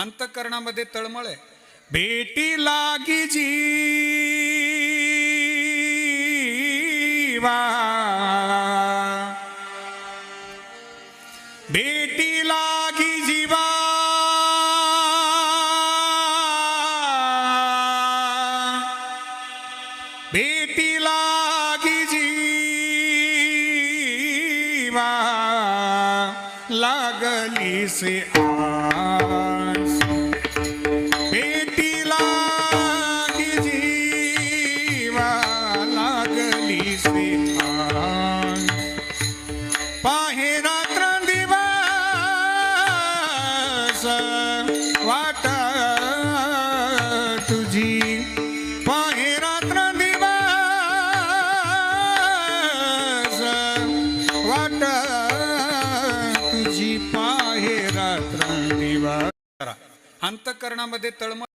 अंतकरणामध्ये तळमळ आहे. भेटी लागी जीवा. भेटी लागी जीवा. भेटी लागी जीवा. लागली से आ. लागली पाहे रात्र दिवस वाट तुझी. पाहे रात्र दिवस वाट तुझी. पाहे रात्र दिवस. अंतकरणामध्ये तळमळ